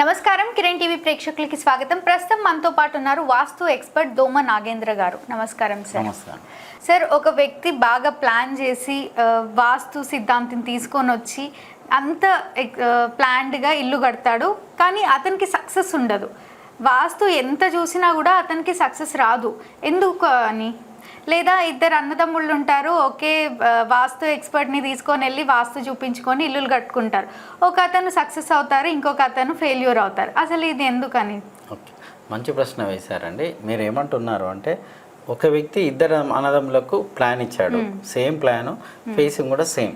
నమస్కారం. కిరణ్ టీవీ ప్రేక్షకులకి స్వాగతం. ప్రస్తుతం మనతో పాటు ఉన్నారు వాస్తు ఎక్స్పర్ట్ దోమ నాగేంద్ర గారు. నమస్కారం సార్. సార్ ఒక వ్యక్తి బాగా ప్లాన్ చేసి వాస్తు సిద్ధాంతం తీసుకొని వచ్చి అంత ప్లాన్డ్గా ఇల్లు కడతాడు. కానీ అతనికి సక్సెస్ ఉండదు. వాస్తు ఎంత చూసినా కూడా అతనికి సక్సెస్ రాదు. ఎందుకు అని? లేదా ఇద్దరు అన్నదమ్ముళ్ళు ఉంటారు ఒకే వాస్తు ఎక్స్పర్ట్ని తీసుకొని వెళ్ళి వాస్తు చూపించుకొని ఇల్లులు కట్టుకుంటారు. ఒక అతను సక్సెస్ అవుతారు ఇంకొక అతను ఫెయిల్యూర్ అవుతారు. అసలు ఇది ఎందుకని? ఓకే. మంచి ప్రశ్న వేశారండి. మీరు ఏమంటున్నారు అంటే ఒక వ్యక్తి ఇద్దరు అన్నదమ్ములకు ప్లాన్ ఇచ్చాడు. సేమ్ ప్లాన్ ఫేసింగ్ కూడా సేమ్.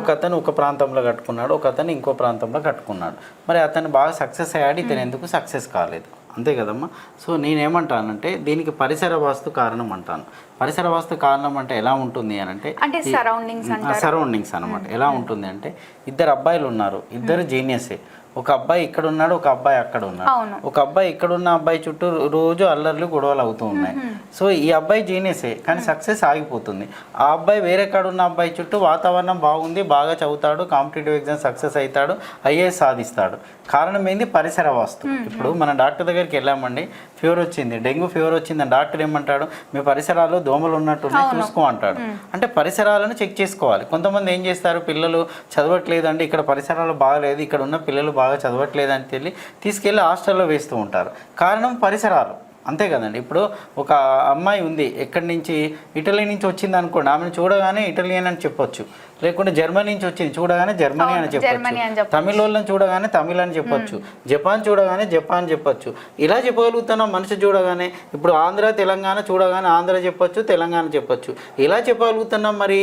ఒక అతను ఒక ప్రాంతంలో కట్టుకున్నాడు ఒక అతను ఇంకో ప్రాంతంలో కట్టుకున్నాడు. మరి అతను బాగా సక్సెస్ అయ్యాడు ఇతను ఎందుకు సక్సెస్ కాలేదు? అంతే కదమ్మా. సో నేనేమంటానంటే దీనికి పరిసర వాస్తు కారణం అంటాను. పరిసర వాస్తు కారణం అంటే ఎలా ఉంటుంది అని అంటే సరౌండింగ్స్ సరౌండింగ్స్ అనమాట ఎలా ఉంటుంది అంటే ఇద్దరు అబ్బాయిలు ఉన్నారు ఇద్దరు జీనియసే ఒక అబ్బాయి ఇక్కడ ఉన్నాడు ఒక అబ్బాయి అక్కడ ఉన్నాడు. ఒక అబ్బాయి ఇక్కడ ఉన్న అబ్బాయి చుట్టూ రోజు అల్లర్లు గొడవలు అవుతూ ఉన్నాయి. సో ఈ అబ్బాయి జీనియసే కానీ సక్సెస్ ఆగిపోతుంది. ఆ అబ్బాయి వేరే కాడ ఉన్న అబ్బాయి చుట్టూ వాతావరణం బాగుంది బాగా చదువుతాడు కాంపిటేటివ్ ఎగ్జామ్ సక్సెస్ అవుతాడు ఐఏఎస్ సాధిస్తాడు. కారణం ఏంది? పరిసర వాస్తు. ఇప్పుడు మన డాక్టర్ దగ్గరికి వెళ్ళామండి. ఫీవర్ వచ్చింది డెంగ్యూ ఫీవర్ వచ్చింది డాక్టర్ ఏమంటాడు? మీ పరిసరాల్లో దోమలు ఉన్నట్టున్నాయి చూసుకో అంటాడు. అంటే పరిసరాలను చెక్ చేసుకోవాలి. కొంతమంది ఏం చేస్తారు? పిల్లలు చదవట్లేదు అంటే ఇక్కడ పరిసరాలు బాగలేదు ఇక్కడ ఉన్న పిల్లలు బాగా చదవట్లేదు అని తెలియ తీసుకెళ్ళి హాస్టల్లో వేస్తూ ఉంటారు. కారణం పరిసరాలు. అంతే కదండి. ఇప్పుడు ఒక అమ్మాయి ఉంది ఎక్కడి నుంచి ఇటలీ నుంచి వచ్చింది అనుకోండి ఆమెను చూడగానే ఇటలియన్ అని చెప్పొచ్చు. లేకుంటే జర్మనీ నుంచి వచ్చింది చూడగానే జర్మనీ అని చెప్పొచ్చు. తమిళ వాళ్ళని చూడగానే తమిళ అని చెప్పొచ్చు. జపాన్ చూడగానే జపాన్ చెప్పొచ్చు. ఇలా చెప్పగలుగుతున్నాం మనిషి చూడగానే ఇప్పుడు ఆంధ్ర తెలంగాణ చూడగానే ఆంధ్ర చెప్పొచ్చు తెలంగాణ చెప్పొచ్చు. ఇలా చెప్పగలుగుతున్నాం మరి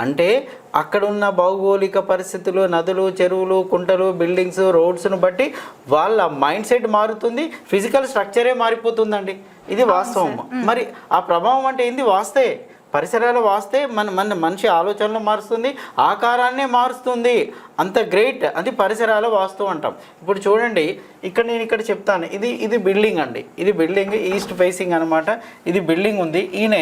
అంటే అక్కడున్న భౌగోళిక పరిస్థితులు నదులు చెరువులు కుంటలు బిల్డింగ్స్ రోడ్స్ను బట్టి వాళ్ళ మైండ్ సెట్ మారుతుంది ఫిజికల్ స్ట్రక్చరే మారిపోతుందండి. ఇది వాస్తవం. మరి ఆ ప్రభావం అంటే ఏంది? వాస్తే. పరిసరాలు వాస్తే మన మన మనిషి ఆలోచనలు మారుస్తుంది ఆకారాన్నే మారుస్తుంది. అంత గ్రేట్ అది పరిసరాల వాస్తు అంటాం. ఇప్పుడు చూడండి ఇక్కడ నేను ఇక్కడ చెప్తాను. ఇది ఇది బిల్డింగ్ అండి. ఇది బిల్డింగ్ ఈస్ట్ ఫేసింగ్ అన్నమాట. ఇది బిల్డింగ్ ఉంది. ఈయన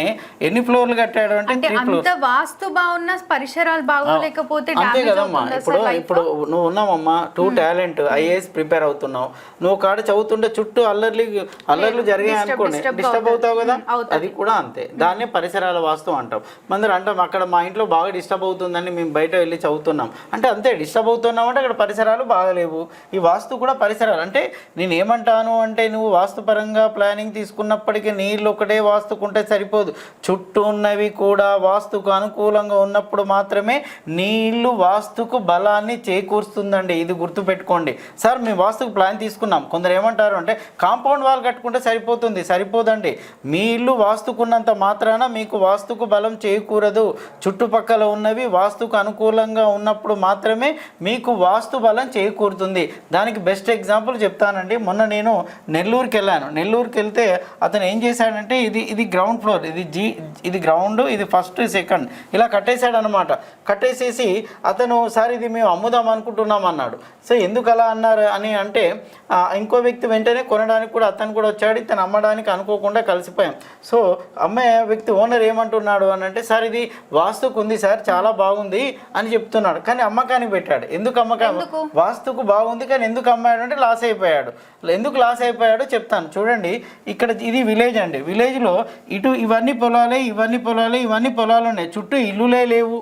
ఎన్ని ఫ్లోర్లు కట్టాడు అంటే త్రీ వాస్తు బాగున్న పరిసరాలు బాగోలేకపోతే అంతే కదమ్మా. ఇప్పుడు? ఇప్పుడు నువ్వు ఉన్నావమ్మా టూ టాలెంట్ ఐఏఎస్ ప్రిపేర్ అవుతున్నావు. నువ్వు కాడ చదువుతుంటే చుట్టూ అల్లర్లు అల్లర్లు జరిగాయి అనుకోండి. డిస్టర్బ్ అవుతావు కదా? అవుతుంది. అది కూడా అంతే. దాన్నే పరిసరాల వాస్తవం అంటాం. మందరు అంటాం అక్కడ మా ఇంట్లో బాగా డిస్టర్బ్ అవుతుందని మేము బయట వెళ్ళి చదువుతున్నాం. అంటే అంతే డిస్టర్బ్ అవుతున్నావు అంటే అక్కడ పరిసరాలు బాగలేవు. ఈ వాస్తు కూడా పరిసరాలు. అంటే నేను ఏమంటాను అంటే నువ్వు వాస్తుపరంగా ప్లానింగ్ తీసుకున్నప్పటికీ నీళ్ళు ఒకటే వాస్తుకుంటే సరిపోదు. చుట్టూ ఉన్నవి కూడా వాస్తుకు అనుకూలంగా ఉన్నప్పుడు మాత్రమే నీళ్ళు వాస్తుకు బలాన్ని చేకూరుస్తుందండి. ఇది గుర్తుపెట్టుకోండి. సార్ మేము వాస్తుకు ప్లాన్ తీసుకున్నాం. కొందరు ఏమంటారు అంటే కాంపౌండ్ వాల్ కట్టుకుంటే సరిపోతుంది. సరిపోదండి. మీ ఇల్లు వాస్తుకున్నంత మాత్రాన మీకు వాస్తుకు బలం చేకూరదు. చుట్టుపక్కల ఉన్నవి వాస్తుకు అనుకూలంగా ఉన్నప్పుడు మాత్రమే మీకు వాస్తు బలం చేకూరుతుంది. దానికి బెస్ట్ ఎగ్జాంపుల్ చెప్తానండి. మొన్న నేను నెల్లూరుకి వెళ్ళాను. నెల్లూరుకి వెళ్తే అతను ఏం చేశాడంటే ఇది ఇది గ్రౌండ్ ఫ్లోర్ ఇది జీ ఇది గ్రౌండ్ ఇది ఫస్ట్ సెకండ్ ఇలా కట్టేశాడు అనమాట కట్టేసేసి అతను సార్ ఇది మేము అమ్ముదాం అనుకుంటున్నాం అన్నాడు. సో ఎందుకు అలా అన్నారు? అని అంటే ఇంకో వ్యక్తి వెంటనే కొనడానికి కూడా అతను కూడా వచ్చాడు. ఇతను అమ్మడానికి అనుకోకుండా కలిసిపోయాం. సో అమ్మే వ్యక్తి ఓనర్ ఏమంటున్నాడు అని అంటే సార్ ఇది వాస్తుకు ఉంది సార్ చాలా బాగుంది అని చెప్తున్నాడు. కానీ అమ్మకానికి పెట్టాడు. ఎందుకు అమ్మకం? వాస్తుకు బాగుంది కానీ ఎందుకు అమ్మాడు అంటే లాస్ అయిపోయాడు. ఎందుకు లాస్ అయిపోయాడో చెప్తాను. చూడండి ఇక్కడ ఇది విలేజ్ అండి. విలేజ్లో ఇటు ఇవన్నీ పొలాలే ఇవన్నీ పొలాలే ఇవన్నీ పొలాలు ఉన్నాయి. చుట్టూ ఇల్లులే లేవు.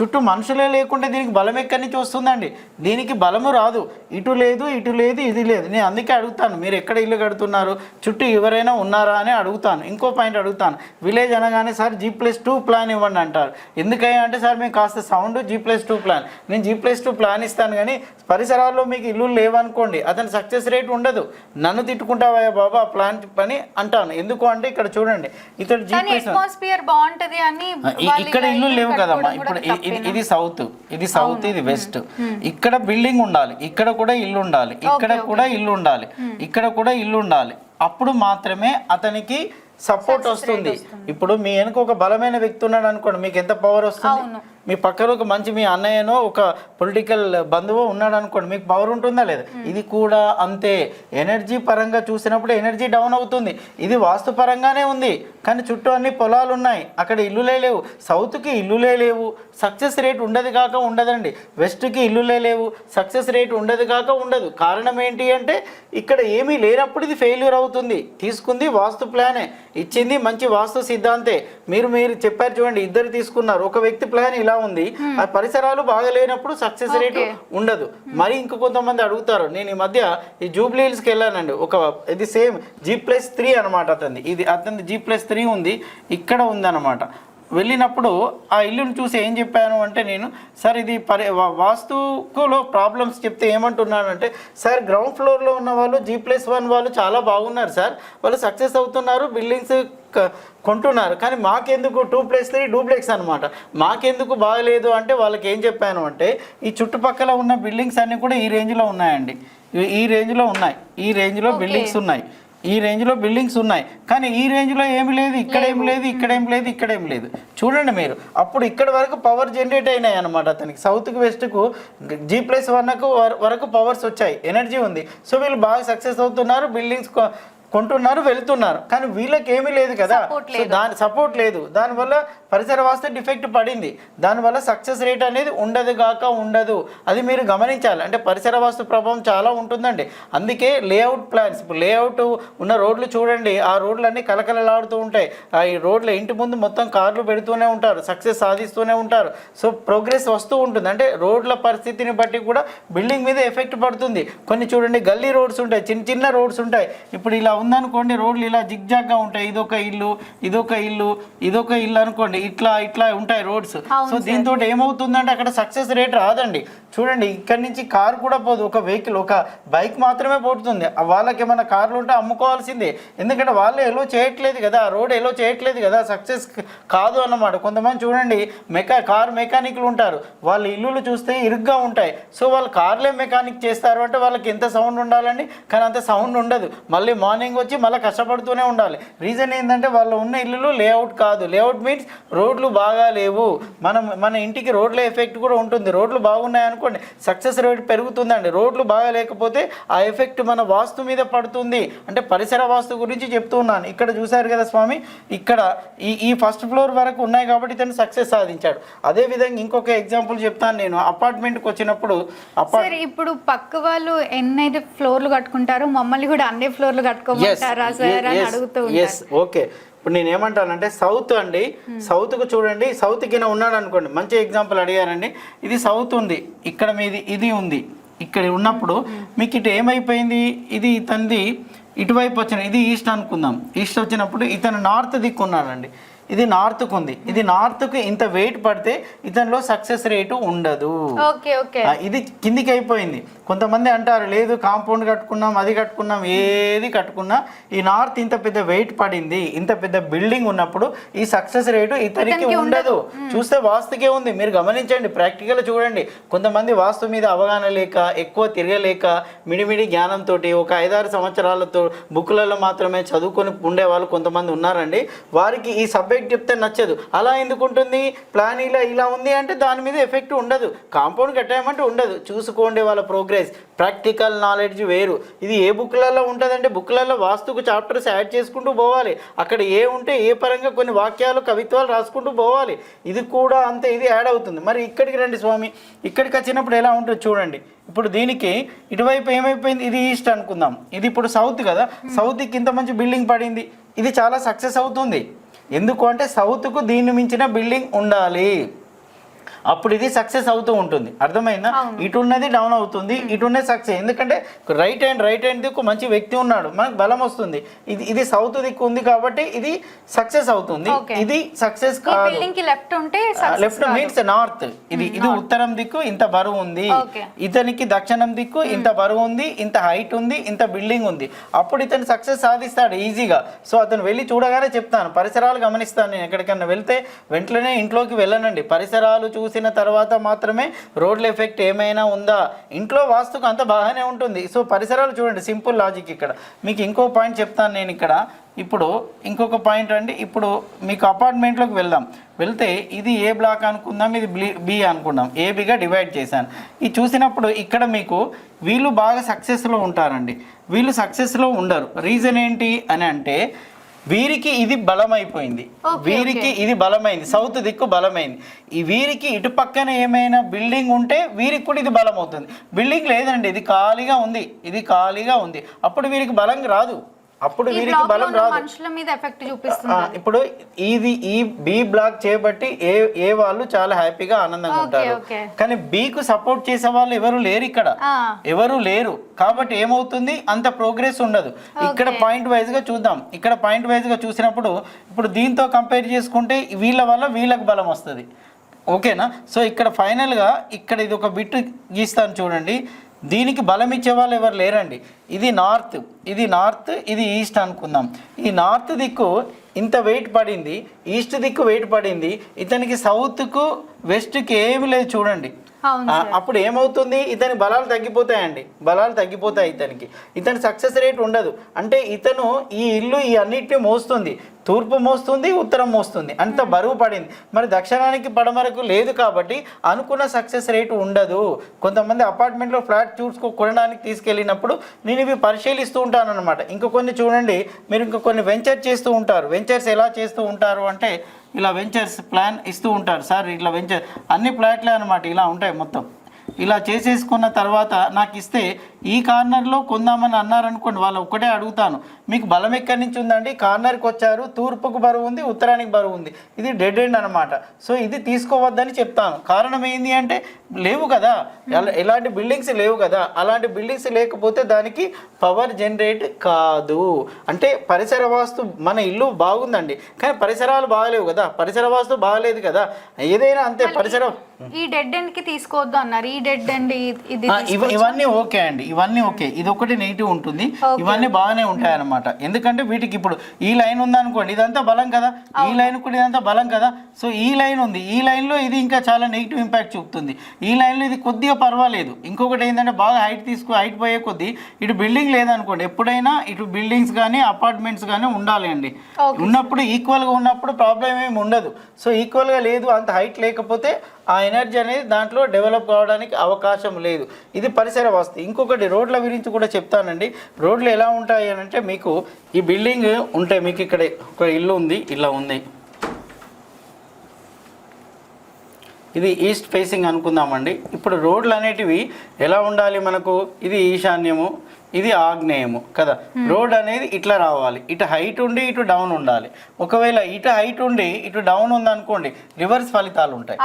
చుట్టూ మనుషులే లేకుంటే దీనికి బలం ఎక్కడి నుంచి వస్తుందండి? దీనికి బలము రాదు. ఇటు లేదు ఇటు లేదు ఇది లేదు. నేను అందుకే అడుగుతాను మీరు ఎక్కడ ఇల్లు కడుతున్నారు? చుట్టూ ఎవరైనా ఉన్నారా అని అడుగుతాను. ఇంకో పాయింట్ అడుగుతాను. విలేజ్ అనగానే sir G plus two plan ఇవ్వండి అంటారు. ఎందుకయ్యా అంటే సార్ మేము కాస్త sound G plus two plan నేను జీ ప్లస్ టూ ప్లాన్ ఇస్తాను కానీ పరిసరాల్లో మీకు ఇల్లు లేవనుకోండి అతని సక్సెస్ రేట్ ఉండదు. నన్ను తిట్టుకుంటావా బాబా ఆ ప్లాన్ పని అంటాను. ఎందుకు అంటే ఇక్కడ చూడండి. ఇక్కడ జీ ప్లస్ ఇక్కడ ఇలా ఇల్లు లేవు కదమ్మా. ఇప్పుడు ఇది సౌత్ ఇది సౌత్ ఇది వెస్ట్. ఇక్కడ బిల్డింగ్ ఉండాలి ఇక్కడ కూడా ఇల్లు ఉండాలి ఇక్కడ కూడా ఇల్లు ఉండాలి ఇక్కడ కూడా ఇల్లు ఉండాలి. అప్పుడు మాత్రమే అతనికి సపోర్ట్ వస్తుంది. ఇప్పుడు మీ వెనుక ఒక బలమైన వ్యక్తి ఉన్నాడు అనుకోండి మీకు ఎంత పవర్ వస్తుంది. మీ పక్కన ఒక మంచి మీ అన్నయ్యనో ఒక పొలిటికల్ బంధువు ఉన్నాడు అనుకోండి మీకు పవర్ ఉంటుందా లేదా? ఇది కూడా అంతే. ఎనర్జీ పరంగా చూసినప్పుడు ఎనర్జీ డౌన్ అవుతుంది. ఇది వాస్తు పరంగానే ఉంది. కానీ చుట్టూ అన్ని పొలాలు ఉన్నాయి. అక్కడ ఇల్లులే లేవు. సౌత్కి ఇల్లులే లేవు. సక్సెస్ రేట్ ఉండదు కాక ఉండదండి. వెస్ట్కి ఇల్లులే లేవు. సక్సెస్ రేట్ ఉండదు కాక ఉండదు. కారణం ఏంటి అంటే ఇక్కడ ఏమీ లేనప్పుడు ఇది ఫెయిల్యూర్ అవుతుంది. తీసుకుంది వాస్తు ప్లానే ఇచ్చింది మంచి వాస్తు సిద్ధాంతే. మీరు మీరు చెప్పారు చూడండి ఇద్దరు తీసుకున్నారు. ఒక వ్యక్తి ప్లాన్ ఇలా ఉంది. ఆ పరిసరాలు బాగా లేనప్పుడు సక్సెస్ రేట్. ఉండదు. మరి ఇంక కొంతమంది అడుగుతారు నేను ఈ మధ్య ఈ జూబ్లీ హిల్స్కి వెళ్ళానండి. ఒక ఇది సేమ్ జీ ప్లస్ త్రీ అనమాట అతనిది. ఇది అతనిది జీ ప్లస్ త్రీ ఉంది. ఇక్కడ ఉందన్నమాట. వెళ్ళినప్పుడు ఆ ఇల్లుని చూసి ఏం చెప్పాను అంటే నేను సార్ ఇది పరి వాస్తుకులో ప్రాబ్లమ్స్ చెప్తే ఏమంటున్నానంటే సార్ గ్రౌండ్ ఫ్లోర్లో ఉన్న వాళ్ళు జీ ప్లస్ వన్ వాళ్ళు చాలా బాగున్నారు సార్. వాళ్ళు సక్సెస్ అవుతున్నారు బిల్డింగ్స్ కొంటున్నారు. కానీ మాకెందుకు టూ ప్లస్ త్రీ డూప్లెక్స్ అనమాట మాకెందుకు బాగలేదు అంటే వాళ్ళకి ఏం చెప్పాను అంటే ఈ చుట్టుపక్కల ఉన్న బిల్డింగ్స్ అన్నీ కూడా ఈ రేంజ్లో ఉన్నాయండి. ఈ రేంజ్లో ఉన్నాయి. ఈ రేంజ్లో బిల్డింగ్స్ ఉన్నాయి. ఈ రేంజ్లో బిల్డింగ్స్ ఉన్నాయి. కానీ ఈ రేంజ్లో ఏమి లేదు ఇక్కడేం లేదు ఇక్కడేం లేదు ఇక్కడేం లేదు. చూడండి మీరు అప్పుడు ఇక్కడ వరకు పవర్ జనరేట్ అయినాయి అనమాట అతనికి. సౌత్కి వెస్ట్కు జీ ప్లస్ వన్కు వరకు పవర్స్ వచ్చాయి. ఎనర్జీ ఉంది. సో వీళ్ళు బాగా సక్సెస్ అవుతున్నారు. బిల్డింగ్స్ కొంటున్నారు వెళ్తున్నారు. కానీ వీళ్ళకి ఏమీ లేదు కదా. సో దాని సపోర్ట్ లేదు. దానివల్ల పరిసర వాస్తు డిఫెక్ట్ పడింది. దానివల్ల సక్సెస్ రేట్ అనేది ఉండదు గాక ఉండదు. అది మీరు గమనించాలి. అంటే పరిసర వాస్తు ప్రభావం చాలా ఉంటుందండి. అందుకే లేఅవుట్ ప్లాన్స్ ఇప్పుడు లేఅవుట్ ఉన్న రోడ్లు చూడండి. ఆ రోడ్లన్నీ కలకలలాడుతూ ఉంటాయి. ఆ ఈ రోడ్ల ఇంటి ముందు మొత్తం కార్లు పెడుతూనే ఉంటారు. సక్సెస్ సాధిస్తూనే ఉంటారు. సో ప్రోగ్రెస్ వస్తూ ఉంటుంది. అంటే రోడ్ల పరిస్థితిని బట్టి కూడా బిల్డింగ్ మీద ఎఫెక్ట్ పడుతుంది. కొన్ని చూడండి గల్లీ రోడ్స్ ఉంటాయి. చిన్న చిన్న రోడ్స్ ఉంటాయి. ఇప్పుడు ఇలా ఉందనుకోండి రోడ్లు ఇలా జిగ్జాగ్గా ఉంటాయి. ఇదొక ఇల్లు ఇదొక ఇల్లు ఇదొక ఇల్లు అనుకోండి ఇట్లా ఇట్లా ఉంటాయి రోడ్స్. సో దీంతో ఏమవుతుందంటే అక్కడ సక్సెస్ రేట్ రాదండి. చూడండి ఇక్కడి నుంచి కార్ కూడా పోదు. ఒక వెహికల్ ఒక బైక్ మాత్రమే పోతుంది. వాళ్ళకి ఏమైనా కార్లు ఉంటే అమ్ముకోవాల్సిందే. ఎందుకంటే వాళ్ళు ఎలో చేయట్లేదు కదా. ఆ రోడ్ ఎలో చేయట్లేదు కదా. సక్సెస్ కాదు అన్నమాట. కొంతమంది చూడండి మెకా కార్ మెకానిక్లు ఉంటారు. వాళ్ళ ఇల్లులు చూస్తే ఇరుగ్గా ఉంటాయి. సో వాళ్ళు కార్లే మెకానిక్ చేస్తారు అంటే వాళ్ళకి ఎంత సౌండ్ ఉండాలండి? కానీ అంత సౌండ్ ఉండదు. మళ్ళీ మార్నింగ్ వచ్చి మళ్ళీ కష్టపడుతూనే ఉండాలి. రీజన్ ఏంటంటే వాళ్ళు ఉన్న ఇల్లులు లేఅవుట్ కాదు. లేఅవుట్ మీన్స్ రోడ్లు బాగా లేవు. మనం మన ఇంటికి రోడ్ల ఎఫెక్ట్ కూడా ఉంటుంది. రోడ్లు బాగున్నాయి అనుకోండి సక్సెస్ రేట్ పెరుగుతుందండి. రోడ్లు బాగా లేకపోతే ఆ ఎఫెక్ట్ మన వాస్తు మీద పడుతుంది. అంటే పరిసర వాస్తు గురించి చెప్తున్నాను ఇక్కడ చూశారు కదా స్వామి? ఇక్కడ ఈ ఈ ఫస్ట్ ఫ్లోర్ వరకు ఉన్నాయి కాబట్టి తను సక్సెస్ సాధించాడు. అదే విధంగా ఇంకొక ఎగ్జాంపుల్ చెప్తాను నేను. అపార్ట్మెంట్కి వచ్చినప్పుడు అపార్ట్ ఇప్పుడు పక్క వాళ్ళు ఎన్నైతే ఫ్లోర్లు కట్టుకుంటారో మమ్మల్ని కూడా అన్ని ఫ్లోర్లు కట్టుకోమంటారా సార్ అని అడుగుతూ ఎస్ ఓకే ఇప్పుడు నేను ఏమంటానంటే సౌత్ అండి సౌత్కు చూడండి సౌత్ కింద ఉన్నాడు అనుకోండి మంచి ఎగ్జాంపుల్ అడిగారండి. ఇది సౌత్ ఉంది ఇక్కడ మీది ఇది ఉంది. ఇక్కడ ఉన్నప్పుడు మీకు ఇటు ఏమైపోయింది? ఇది ఇతనిది ఇటువైపు వచ్చిన ఇది ఈస్ట్ అనుకుందాం. ఈస్ట్ వచ్చినప్పుడు ఇతను నార్త్ దిక్కు ఉన్నాడండి ఇది నార్త్కు ఉంది. ఇది నార్త్కు ఇంత వెయిట్ పడితే ఇతనిలో సక్సెస్ రేటు ఉండదు. Okay okay. ఆ, ఇది కిందికి అయిపోయింది కొంతమంది అంటారు లేదు కాంపౌండ్ కట్టుకున్నాం అది కట్టుకున్నాం ఏది కట్టుకున్నా ఈ నార్త్ ఇంత పెద్ద వెయిట్ పడింది ఇంత పెద్ద బిల్డింగ్ ఉన్నప్పుడు ఈ సక్సెస్ రేటు ఇతనికి ఇతనికి ఉండదు. చూస్తే వాస్తుకే ఉంది. మీరు గమనించండి ప్రాక్టికల్ చూడండి. కొంతమంది వాస్తు మీద అవగాహన లేక ఎక్కువ తిరగలేక మిడిమిడి జ్ఞానంతో ఒక ఐదారు సంవత్సరాలతో బుక్లలో మాత్రమే చదువుకొని ఉండే వాళ్ళు కొంతమంది ఉన్నారండి. వారికి ఈ సబ్జెక్ట్ చెప్తే నచ్చదు. అలా ఎందుకు ఉంటుంది? ప్లాన్ ఇలా ఇలా ఉంది అంటే దాని మీద ఎఫెక్ట్ ఉండదు. కాంపౌండ్ కట్టామంటే ఉండదు. చూసుకోండి వాళ్ళ ప్రోగ్రెస్. ప్రాక్టికల్ నాలెడ్జ్ వేరు. ఇది ఏ బుక్లలో ఉంటుందంటే బుక్లలో వాస్తుకు చాప్టర్స్ యాడ్ చేసుకుంటూ పోవాలి. అక్కడ ఏ ఉంటే ఏ పరంగా కొన్ని వాక్యాలు కవిత్వాలు రాసుకుంటూ పోవాలి. ఇది కూడా అంతే ఇది యాడ్ అవుతుంది. మరి ఇక్కడికి రండి స్వామి. ఇక్కడికి వచ్చినప్పుడు ఎలా ఉంటుంది చూడండి. ఇప్పుడు దీనికి ఇటువైపు ఏమైపోయింది? ఇది ఈస్ట్ అనుకుందాం. ఇది ఇప్పుడు సౌత్ కదా? సౌత్కి ఇంత మంచి బిల్డింగ్ పడింది. ఇది చాలా సక్సెస్ అవుతుంది. ఎందుకు అంటే సౌత్కు దీన్ని మించిన బిల్డింగ్ ఉండాలి. అప్పుడు ఇది సక్సెస్ అవుతూ ఉంటుంది. అర్థమైందా? ఇటు ఉన్నది డౌన్ అవుతుంది ఇటు ఉన్నది సక్సెస్ ఎందుకంటే రైట్ హ్యాండ్ రైట్ హ్యాండ్ దిక్కు మంచి వ్యక్తి ఉన్నాడు. మనకు బలం వస్తుంది. ఇది ఇది సౌత్ దిక్కు ఉంది కాబట్టి ఇది సక్సెస్ అవుతుంది. ఇది సక్సెస్ కాదు. లెఫ్ట్ ఉంటే లెఫ్ట్ మీన్స్ నార్త్ ఇది ఇది ఉత్తరం దిక్కు ఇంత బరువు ఉంది. ఇతనికి దక్షిణం దిక్కు ఇంత బరువు ఉంది ఇంత హైట్ ఉంది ఇంత బిల్డింగ్ ఉంది. అప్పుడు ఇతను సక్సెస్ సాధిస్తాడు ఈజీగా సో అతను వెళ్ళి చూడగానే చెప్తాను. పరిసరాలు గమనిస్తాను నేను ఎక్కడికన్నా వెళ్తే వెంటనే ఇంట్లోకి వెళ్ళనండి. పరిసరాలు చూసి చూసిన తర్వాత మాత్రమే రోడ్ల ఎఫెక్ట్ ఏమైనా ఉందా? ఇంట్లో వాస్తుకు అంత బాగానే ఉంటుంది. సో పరిసరాలు చూడండి సింపుల్ లాజిక్ ఇక్కడ. మీకు ఇంకో పాయింట్ చెప్తాను నేను ఇక్కడ. ఇప్పుడు ఇంకొక పాయింట్ అండి ఇప్పుడు మీకు అపార్ట్మెంట్లోకి వెళ్దాం. వెళ్తే ఇది ఏ బ్లాక్ అనుకుందాం? ఇది బి బి అనుకుందాం. ఏబిగా డివైడ్ చేశాను. ఇది చూసినప్పుడు ఇక్కడ మీకు వీళ్ళు బాగా సక్సెస్లో ఉంటారండి. వీళ్ళు సక్సెస్లో ఉండరు. రీజన్ ఏంటి అని అంటే వీరికి ఇది బలమైపోయింది. వీరికి ఇది బలమైంది. సౌత్ దిక్కు బలమైంది. ఈ వీరికి ఇటు పక్కన ఏమైనా బిల్డింగ్ ఉంటే వీరికి కూడా ఇది బలం అవుతుంది బిల్డింగ్ లేదండి ఇది ఖాళీగా ఉంది ఇది ఖాళీగా ఉంది. అప్పుడు వీరికి బలం రాదు. అప్పుడు వీరికి బలం రాదు. మనుషుల మీద ఎఫెక్ట్ చూపిస్తుంది. ఇప్పుడు ఇది ఈ బి బ్లాక్ చేయబట్టి ఏ ఏ వాళ్ళు చాలా హ్యాపీగా ఆనందంగా ఉంటారు. కానీ బికు సపోర్ట్ చేసే వాళ్ళు ఎవరు లేరు ఇక్కడ. ఎవరు లేరు. కాబట్టి ఏమవుతుంది? అంత ప్రోగ్రెస్ ఉండదు. ఇక్కడ పాయింట్ వైజ్గా చూద్దాం. ఇక్కడ పాయింట్ వైజ్గా చూసినప్పుడు ఇప్పుడు దీంతో కంపేర్ చేసుకుంటే వీళ్ళ వల్ల వీళ్ళకి బలం వస్తుంది. ఓకేనా? సో ఇక్కడ ఫైనల్గా ఇక్కడ ఇది ఒక బిట్ గీస్తాను చూడండి. దీనికి బలం ఇచ్చే వాళ్ళు ఎవరు లేరండి. ఇది నార్త్ ఇది నార్త్ ఇది ఈస్ట్ అనుకుందాం. ఈ నార్త్ దిక్కు ఇంత వెయిట్ పడింది ఈస్ట్ దిక్కు వెయిట్ పడింది ఇతనికి సౌత్కు వెస్ట్కి ఏమి లేదు చూడండి. అప్పుడు ఏమవుతుంది? ఇతని బలాలు తగ్గిపోతాయండి. బలాలు తగ్గిపోతాయి ఇతనికి. ఇతని సక్సెస్ రేట్ ఉండదు. అంటే ఇతను ఈ ఇల్లు ఈ అన్నిటిని మోస్తుంది. తూర్పు మోస్తుంది ఉత్తరం మోస్తుంది. అంత బరువు పడింది. మరి దక్షిణానికి పడమరకు లేదు కాబట్టి అనుకున్న సక్సెస్ రేటు ఉండదు. కొంతమంది అపార్ట్మెంట్లో ఫ్లాట్ చూసుకో కొనడానికి తీసుకెళ్ళినప్పుడు నేను ఇవి పరిశీలిస్తూ ఉంటాను అనమాట ఇంకా కొన్ని చూడండి. మీరు ఇంకా కొన్ని వెంచర్ చేస్తూ ఉంటారు. వెంచర్స్ ఎలా చేస్తూ ఉంటారు అంటే ఇలా వెంచర్స్ ప్లాన్ ఇస్తూ ఉంటారు. సార్ ఇట్లా వెంచర్ అన్ని ఫ్లాట్లే అనమాట ఇలా ఉంటాయి మొత్తం. ఇలా చేసేసుకున్న తర్వాత నాకు ఇస్తే ఈ కార్నర్లో కొందామని అన్నారనుకోండి వాళ్ళు ఒక్కటే అడుగుతాను. మీకు బలం ఎక్కడి నుంచి ఉందండి? కార్నర్కి వచ్చారు తూర్పుకు బరువు ఉంది ఉత్తరానికి బరువు ఉంది. ఇది డెడ్ ఎండ్ అనమాట సో ఇది తీసుకోవద్దని చెప్తాను. కారణం ఏంటి అంటే లేవు కదా. ఎల- ఎలాంటి బిల్డింగ్స్ లేవు కదా. అలాంటి బిల్డింగ్స్ లేకపోతే దానికి పవర్ జనరేట్ కాదు. అంటే పరిసర వాస్తు మన ఇల్లు బాగుందండి. కానీ పరిసరాలు బాగలేవు కదా. పరిసర వాస్తు బాగలేదు కదా. ఏదైనా అంతే పరిసరం ఈ డెడ్ ఎండ్కి తీసుకోవద్దు అన్నారు. ఈ డెడ్ ఎండ్ ఇది ఇవన్నీ ఓకే అండి. ఇవన్నీ ఓకే. ఇది ఒకటి నెగిటివ్ ఉంటుంది. ఇవన్నీ బాగానే ఉంటాయి అన్నమాట ఎందుకంటే వీటికి ఇప్పుడు ఈ లైన్ ఉంది అనుకోండి ఇదంతా బలం కదా. ఈ లైన్ కూడా ఇదంతా బలం కదా. సో ఈ లైన్ ఉంది. ఈ లైన్లో ఇది ఇంకా చాలా నెగిటివ్ ఇంపాక్ట్ చూపుతుంది. ఈ లైన్లో ఇది కొద్దిగా పర్వాలేదు. ఇంకొకటి ఏంటంటే బాగా హైట్ తీసుకు హైట్ పోయే కొద్దీ ఇటు బిల్డింగ్ లేదనుకోండి ఎప్పుడైనా ఇటు బిల్డింగ్స్ కానీ అపార్ట్మెంట్స్ కానీ ఉండాలి అండి. ఉన్నప్పుడు ఈక్వల్గా ఉన్నప్పుడు ప్రాబ్లం ఏమి ఉండదు. సో ఈక్వల్గా లేదు అంత హైట్ లేకపోతే ఆ ఎనర్జీ అనేది దాంట్లో డెవలప్ కావడానికి అవకాశం లేదు. ఇది పరిసర వస్తు. ఇంకొకటి రోడ్ల గురించి కూడా చెప్తానండి. రోడ్లు ఎలా ఉంటాయి అని అంటే మీకు ఈ బిల్డింగ్ ఉంటే మీకు ఇక్కడ ఒక ఇల్లు ఉంది ఇలా ఉంది. ఇది ఈస్ట్ ఫేసింగ్ అనుకుందామండి. ఇప్పుడు రోడ్లు అనేటివి ఎలా ఉండాలి మనకు? ఇది ఈశాన్యము. ఇది ఆగ్నేయము కదా? రోడ్ అనేది ఇట్లా రావాలి. ఇటు హైట్ ఉండి ఇటు డౌన్ ఉండాలి. ఒకవేళ ఇటు హైట్ ఉండి ఇటు డౌన్ ఉంది అనుకోండి రివర్స్ ఫలితాలు ఉంటాయి.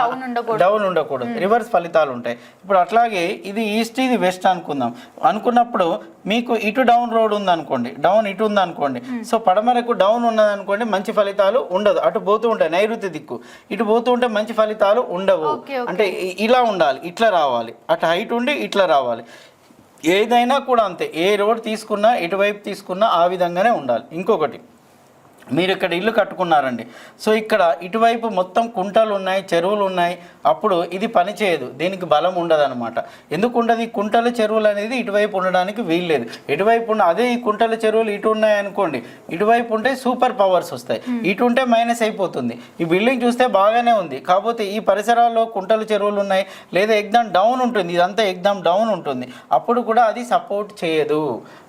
డౌన్ ఉండకూడదు. ఉండకూడదు. రివర్స్ ఫలితాలు ఉంటాయి. ఇప్పుడు అట్లాగే ఇది ఈస్ట్ ఇది వెస్ట్ అనుకుందాం. అనుకున్నప్పుడు మీకు ఇటు డౌన్ రోడ్ ఉంది అనుకోండి డౌన్ ఇటు ఉంది అనుకోండి సో పడమరకు డౌన్ ఉన్నది అనుకోండి మంచి ఫలితాలు ఉండదు. అటు పోతూ ఉంటాయి నైరుతి దిక్కు. ఇటు పోతూ ఉంటే మంచి ఫలితాలు ఉండవు. అంటే ఇలా ఉండాలి ఇట్లా రావాలి. అటు హైట్ ఉండి ఇట్లా రావాలి. ఏదైనా కూడా అంతే. ఏ రోడ్ తీసుకున్నా ఎటువైపు తీసుకున్నా ఆ విధంగానే ఉండాలి. ఇంకొకటి మీరు ఇక్కడ ఇల్లు కట్టుకున్నారండి. సో ఇక్కడ ఇటువైపు మొత్తం కుంటలు ఉన్నాయి చెరువులు ఉన్నాయి అప్పుడు ఇది పని చేయదు. దీనికి బలం ఉండదు అనమాట ఎందుకు ఉండదు ఈ కుంటలు చెరువులు అనేది ఇటువైపు ఉండడానికి వీల్లేదు. ఎటువైపు ఉన్న అదే ఈ కుంటలు చెరువులు ఇటు ఉన్నాయి అనుకోండి ఇటువైపు ఉంటే సూపర్ పవర్స్ వస్తాయి. ఇటు ఉంటే మైనస్ అయిపోతుంది. ఈ బిల్డింగ్ చూస్తే బాగానే ఉంది. కాకపోతే ఈ పరిసరాల్లో కుంటలు చెరువులు ఉన్నాయి లేదా ఎగ్దాం డౌన్ ఉంటుంది. ఇదంతా ఎగ్దాం డౌన్ ఉంటుంది. అప్పుడు కూడా అది సపోర్ట్ చేయదు.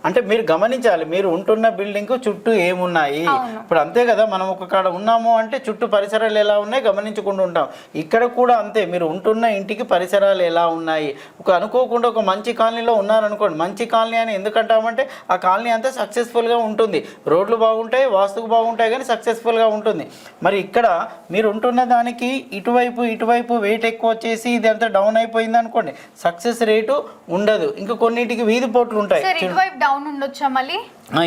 అంటే మీరు గమనించాలి. మీరు ఉంటున్న బిల్డింగ్ చుట్టూ ఏమున్నాయి. ఇప్పుడు అంతే కదా మనం ఒక కాడ ఉన్నాము అంటే చుట్టూ పరిసరాలు ఎలా ఉన్నాయి గమనించుకుంటూ ఉంటాం. ఇక్కడ కూడా అంతే మీరు ఉంటున్న ఇంటికి పరిసరాలు ఎలా ఉన్నాయి? ఒక అనుకోకుండా ఒక మంచి కాలనీలో ఉన్నారనుకోండి మంచి కాలనీ అని ఎందుకంటామంటే ఆ కాలనీ అంతా సక్సెస్ఫుల్గా ఉంటుంది. రోడ్లు బాగుంటాయి వాస్తుకు బాగుంటాయి కానీ సక్సెస్ఫుల్గా ఉంటుంది. మరి ఇక్కడ మీరు ఉంటున్న దానికి ఇటువైపు ఇటువైపు వెయిట్ ఎక్కువ వచ్చేసి ఇది అంతా డౌన్ అయిపోయింది అనుకోండి సక్సెస్ రేటు ఉండదు. ఇంకా కొన్నిటికి వీధి పోట్లు ఉంటాయి. ఇటువైపు డౌన్ ఉండొచ్చా మళ్ళీ?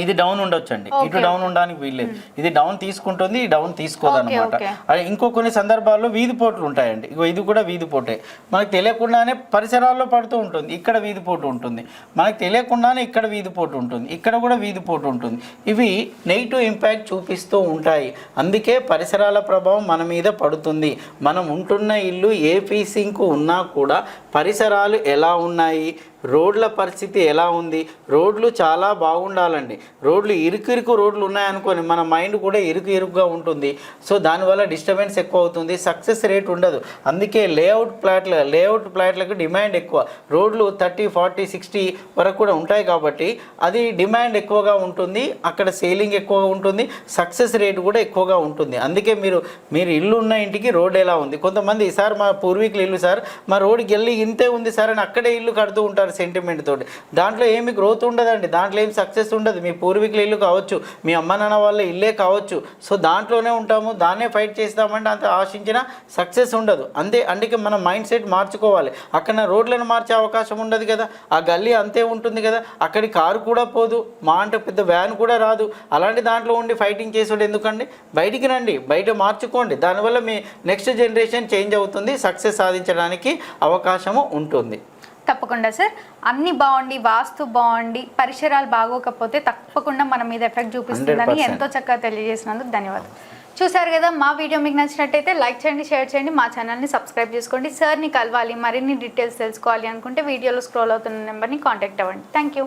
ఇది డౌన్ ఉండొచ్చండి. ఇటు డౌన్ ఉండడానికి వీల్లేదు. ఇది డౌన్ తీసుకుంటుంది ఈ డౌన్ తీసుకోదు అనమాట. ఇంకో కొన్ని సందర్భాల్లో వీధి పోట్లు ఉంటాయండి. ఇగో ఇది కూడా వీధి పోటే. మనకు తెలియకుండానే పరిసరాల్లో పడుతూ ఉంటుంది. ఇక్కడ వీధి పోటు ఉంటుంది. మనకు తెలియకుండానే ఇక్కడ వీధి పోటు ఉంటుంది. ఇక్కడ కూడా వీధి పోటు ఉంటుంది. ఇవి నెగిటివ్ ఇంపాక్ట్ చూపిస్తూ ఉంటాయి. అందుకే పరిసరాల ప్రభావం మన మీద పడుతుంది. మనం ఉంటున్న ఇల్లు ఏ ఫీసింగ్ ఉన్నా కూడా పరిసరాలు ఎలా ఉన్నాయి? రోడ్ల పరిస్థితి ఎలా ఉంది? రోడ్లు చాలా బాగుండాలండి. రోడ్లు ఇరుకు ఇరుకు రోడ్లు ఉన్నాయనుకోని మన మైండ్ కూడా ఇరుకు ఇరుకుగా ఉంటుంది. సో దానివల్ల డిస్టర్బెన్స్ ఎక్కువ అవుతుంది సక్సెస్ రేట్ ఉండదు. అందుకే లేఅవుట్ ప్లాట్ల లేఅవుట్ ప్లాట్లకు డిమాండ్ ఎక్కువ. రోడ్లు థర్టీ ఫార్టీ సిక్స్టీ వరకు కూడా ఉంటాయి కాబట్టి అది డిమాండ్ ఎక్కువగా ఉంటుంది అక్కడ సేలింగ్ ఎక్కువగా ఉంటుంది సక్సెస్ రేట్ కూడా ఎక్కువగా ఉంటుంది. అందుకే మీరు మీరు ఇల్లు ఉన్న ఇంటికి రోడ్ ఎలా ఉంది? కొంతమంది సార్ మా పూర్వీకులు ఇల్లు సార్ మా రోడ్కి వెళ్ళి ఇంతే ఉంది సార్ అని అక్కడే ఇల్లు కడుతూ ఉంటారు సెంటిమెంట్ తోటి. దాంట్లో ఏమి గ్రోత్ ఉండదండి. దాంట్లో ఏమి సక్సెస్ ఉండదు. మీ పూర్వీకుల ఇల్లు కావచ్చు మీ అమ్మ నాన్న వాళ్ళ ఇల్లే కావచ్చు. సో దాంట్లోనే ఉంటాము. దాన్నే ఫైట్ చేస్తామంటే అంత ఆశించిన సక్సెస్ ఉండదు. అంతే అందుకే మన మైండ్ సెట్ మార్చుకోవాలి. అక్కడ రోడ్లను మార్చే అవకాశం ఉండదు కదా. ఆ గల్లీ అంతే ఉంటుంది కదా. అక్కడి కారు కూడా పోదు. మా అంటే పెద్ద వ్యాన్ కూడా రాదు. అలాంటి దాంట్లో ఉండి ఫైటింగ్ చేసేవాడు ఎందుకండి? బయటికి రండి. బయట మార్చుకోండి. దానివల్ల మీ నెక్స్ట్ జనరేషన్ చేంజ్ అవుతుంది. సక్సెస్ సాధించడానికి అవకాశము ఉంటుంది. తప్పకుండా సార్. అన్ని బాగుండి వాస్తు బాగుండి పరిసరాలు బాగోకపోతే తప్పకుండా మన మీద ఎఫెక్ట్ చూపిస్తుందని 100%. ఎంతో చక్కగా తెలియజేసినందుకు ధన్యవాదాలు. చూసారు కదా మా వీడియో మీకు నచ్చినట్టయితే లైక్ చేయండి షేర్ చేయండి మా ఛానల్ని సబ్స్క్రైబ్ చేసుకోండి. సార్ని కలవాలి మరిన్ని డీటెయిల్స్ తెలుసుకోవాలి అనుకుంటే వీడియోలో స్క్రోల్ అవుతున్న నెంబర్ని కాంటాక్ట్ అవ్వండి. Thank you.